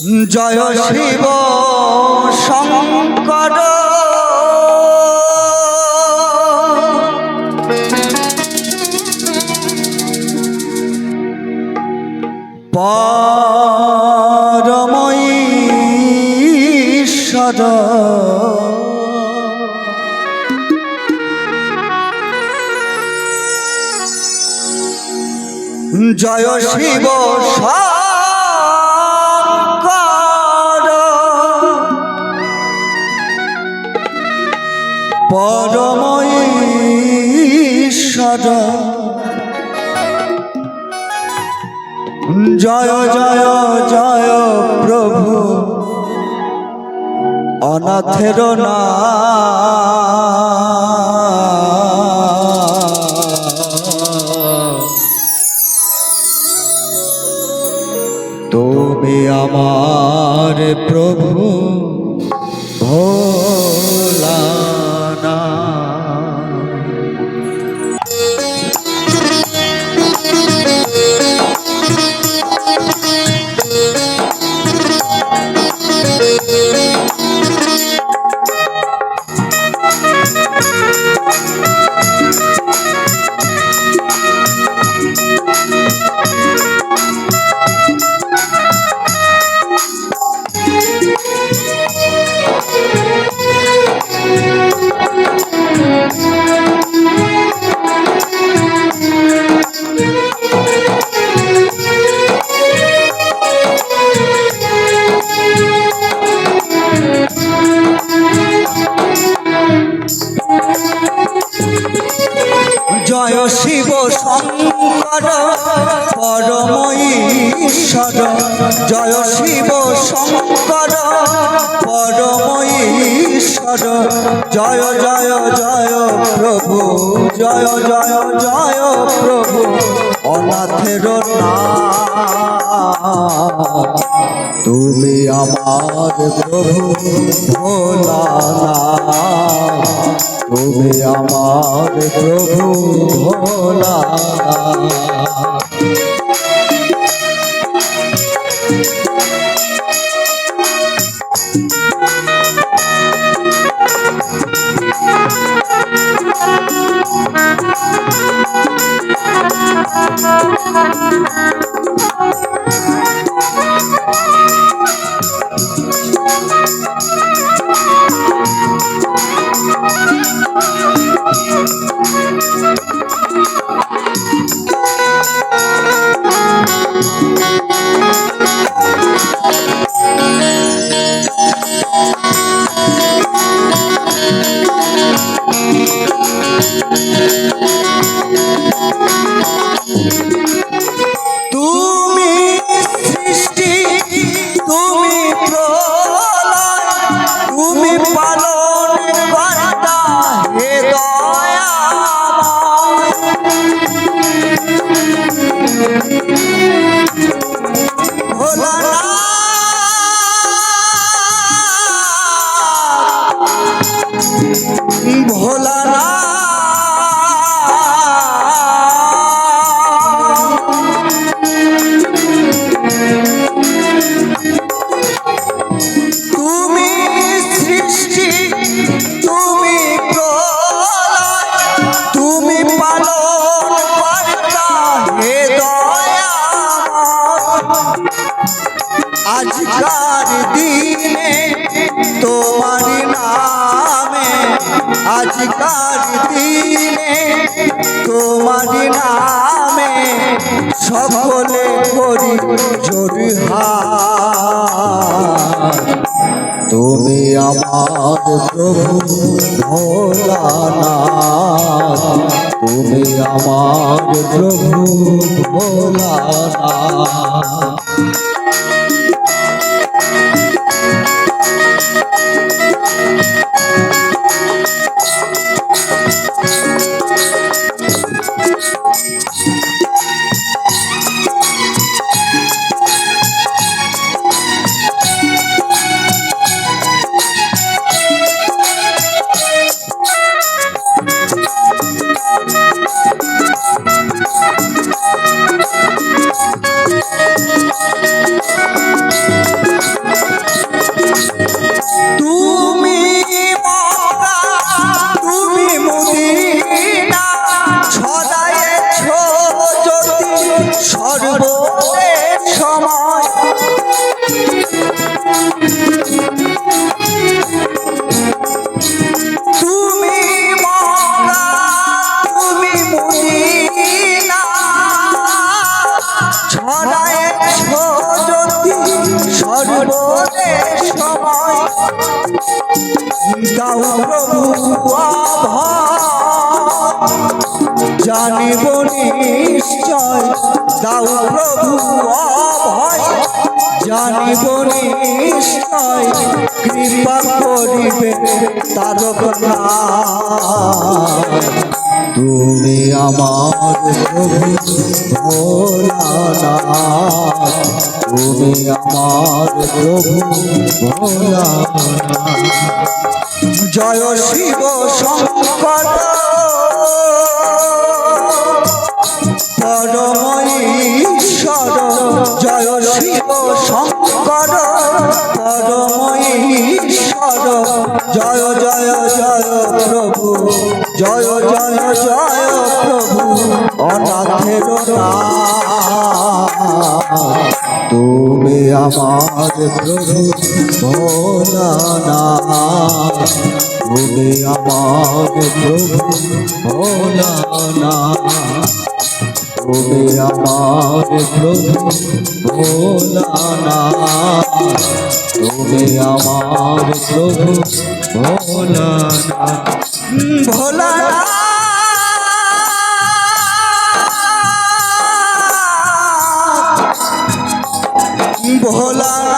জয় শিব শঙ্কর। পরমঈশ্বর। জয় শিব শঙ্কর পরমঈশ্বর। জয় জয় জয় প্রভু। অনাথের না। তুমি আমার প্রভু। পরম ঈশ্বর জয় শিব শঙ্কর। পরময়ী ঈশ্বর জয় জয় জয়। প্রভু। জয় জয় জয় প্রভু। অনাথের তুমি আমার প্রভু ভোলানাথ তুমি আমার প্রভু ভোলানাথ আজকার দিনে তোমার নামে সকলে করি জোরহার তুমি আমার প্রভু ভোলানাথ। তুমি আমার প্রভু ভোলানাথ। সময় তুমি মরা তুমি মুদিনা ছড়ায়েছ জ্যোতি সর্বদে জানিব নিশ্চয় দাও প্রভু জানিব নিশ্চয় কৃপা করিবে তুমি আমার প্রভু ভোলানাথ। তুমি আমার প্রভু ভোলানাথ। জয় শিব শঙ্কর। জয় জয় জয় প্রভু, অনাথের নাথ। তুমি আমার প্রভু ভোলানাথ তুমি আমার প্রভু ভোলানাথ তুমি আমার প্রভু ভোলানাথ তুমি আমার প্রভু ভোলানাথ ভোলানাথ ভোলানাথ